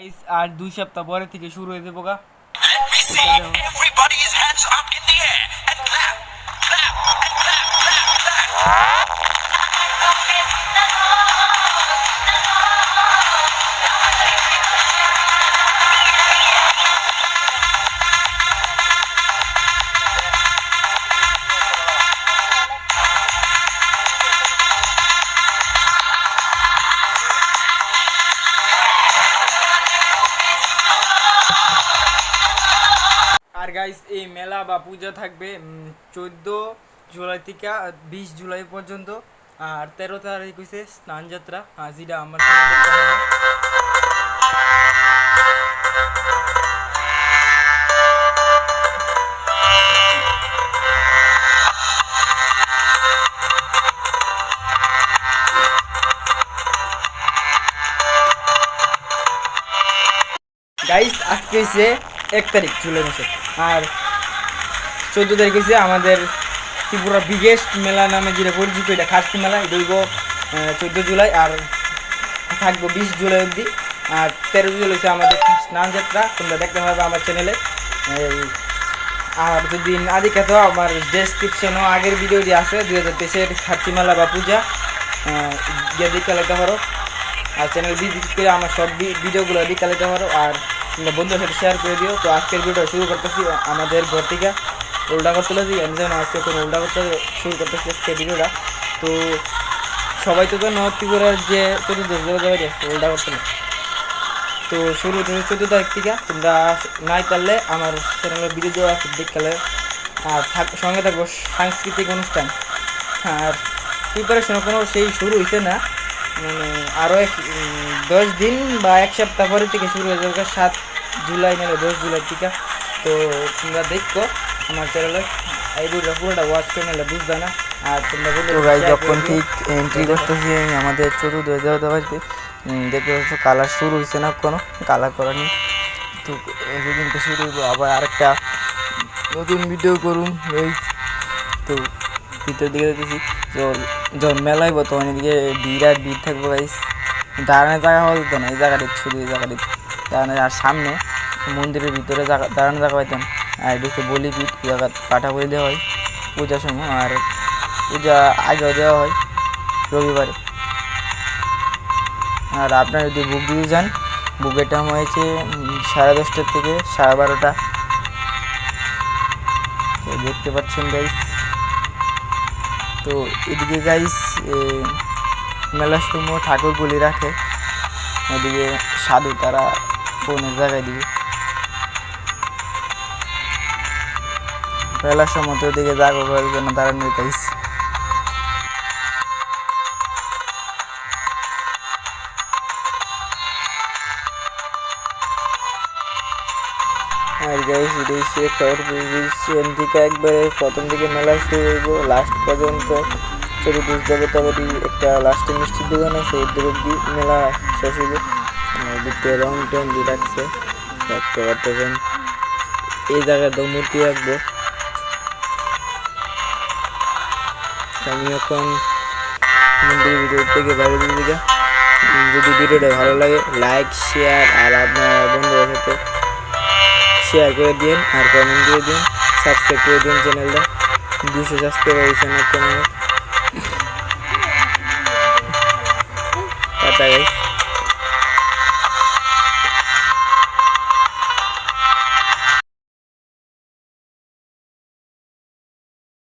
Guys, আর দুই সপ্তাহ পরে থেকে শুরু হয়ে যাব গা গাইস এই মেলা বা পূজা থাকবে চোদ্দ জুলাই থেকে বিশ জুলাই পর্যন্ত, আর তেরো তারিখ হয়েছে স্নান যাত্রা যেটা আমার গাইস আজকে হচ্ছে এক তারিখ, জুলাই মাসে। আর চোদ্দ তারিখ হচ্ছে আমাদের ত্রিপুরা বিগেস্ট মেলা নামে যেটা পরিচিত, এটা খাস্তি মেলা। এটা হইব চোদ্দ জুলাই আর থাকব বিশ জুলাই অবধি। আর তেরো জুলাই হচ্ছে আমাদের স্নান যাত্রা। তোমরা দেখতে পাবে আমার চ্যানেলে আর যদি না দেখে তো আমার ডেসক্রিপশনও আগের ভিডিওটি আছে, দুই হাজার তেইশের খার্চি মেলা বা পূজা। গিয়ে দেখে নিতে পারো। আর চ্যানেল ভিজিট করে আমার সব ভিডিওগুলো দেখে নিতে পারো। আর তোমরা বন্ধুদের সাথে শেয়ার করে দিও। তো আজকের ভিডিও শুরু করতেছি আমাদের ঘর থেকে। উল্টা করতে লাগি আমি যেন আজকে কোনো উল্টা করতে শুরু করতেছি আজকে ভিডিওটা তো সবাই তো জানো, ত্রিপুরার যে চতুর্দশ চতুর্থ যাবে উল্টা করতে না। তো শুরু থেকে চোদ্দ তারিখ থেকে তোমরা নাই পারলে আমার চ্যানেলের ভিডিও দেওয়া আছে দেখলে আর থাক, সঙ্গে থাকব সাংস্কৃতিক অনুষ্ঠান। আর প্রিপারেশনও কোনো সেই শুরু হয়েছে না। মানে আরও এক দশ দিন বা এক সপ্তাহ পরে থেকে শুরু হয়ে যাবে সাত জুলাই নাহলে দশ জুলাই থেকে। তো তোমরা দেখো আমার চ্যানেলে এই ভিডিওটা পুরোটা ওয়াচ করে নিলে বুঝবে না। আর তোমরা বললে তো গাই যখন ঠিক এন্ট্রি করতেছি আমি আমাদের চতুর্থ দেবতা বাড়িতে। উম, দেখতে পাচ্ছ কালার শুরু হয়েছে না কোনো কালার করা নেই। তো সেদিনকে শুরু হইব আবার আরেকটা নতুন ভিডিও করুন এই তো ভিতর দিকে দেখতেছি। তো যখন মেলাইব তখন এদিকে বিরাট ভিড় থাকব গাইস দাঁড়ানোর জায়গা হওয়া যেত না, এই জায়গাটি শুধু এই জায়গাটি। দাঁড়ানো আর সামনে মন্দিরের ভিতরে জায়গা দাঁড়ানো জায়গা পাইতাম। আর এদিকে বলি পিঠ জায়গা পাঠা বলি দেওয়া হয় পূজার সময়। আর পূজা আগেও দেওয়া হয় রবিবারে। আর আপনারা যদি বুক দিতে যান, বুকের টাইম হয়েছে সাড়ে দশটার থেকে সাড়ে বারোটা। দেখতে পাচ্ছেন গাইস তো এদিকে গাইস মেলার সময় ঠাকুরগুলি রাখে। ওদিকে সাধু তারা বোনের জায়গায় দিয়ে মেলার সময় তো ওদিকে জাগো জন্য নিয়ে গাইস আর গাইস এটা হচ্ছে খবর সেখান থেকে একবারে প্রথম থেকে মেলা শুরু হইব লাস্ট পর্যন্ত। যদি বুঝতে চতুর্দশ তবে একটা লাস্টে মিষ্টির দোকান আছে এর অব্দি মেলা শেষ হইব। দিকতে রং টং দিয়ে রাখছে। দেখতে পারতেছেন এই জায়গায় তো মূর্তি রাখব। আমি এখন মন্দির ভিডিও থেকে বাইরে দিকে যদি ভিডিওটা ভালো লাগে লাইক শেয়ার আর আপনার বন্ধুদের সাথে শেয়ার করে দিন আর কমেন্ট করে দিন সাবস্ক্রাইব করে দিন চ্যানেলটা দুশো সাবস্ক্রাইবার হয়েছে আমার চ্যানেলে টাটা গাইস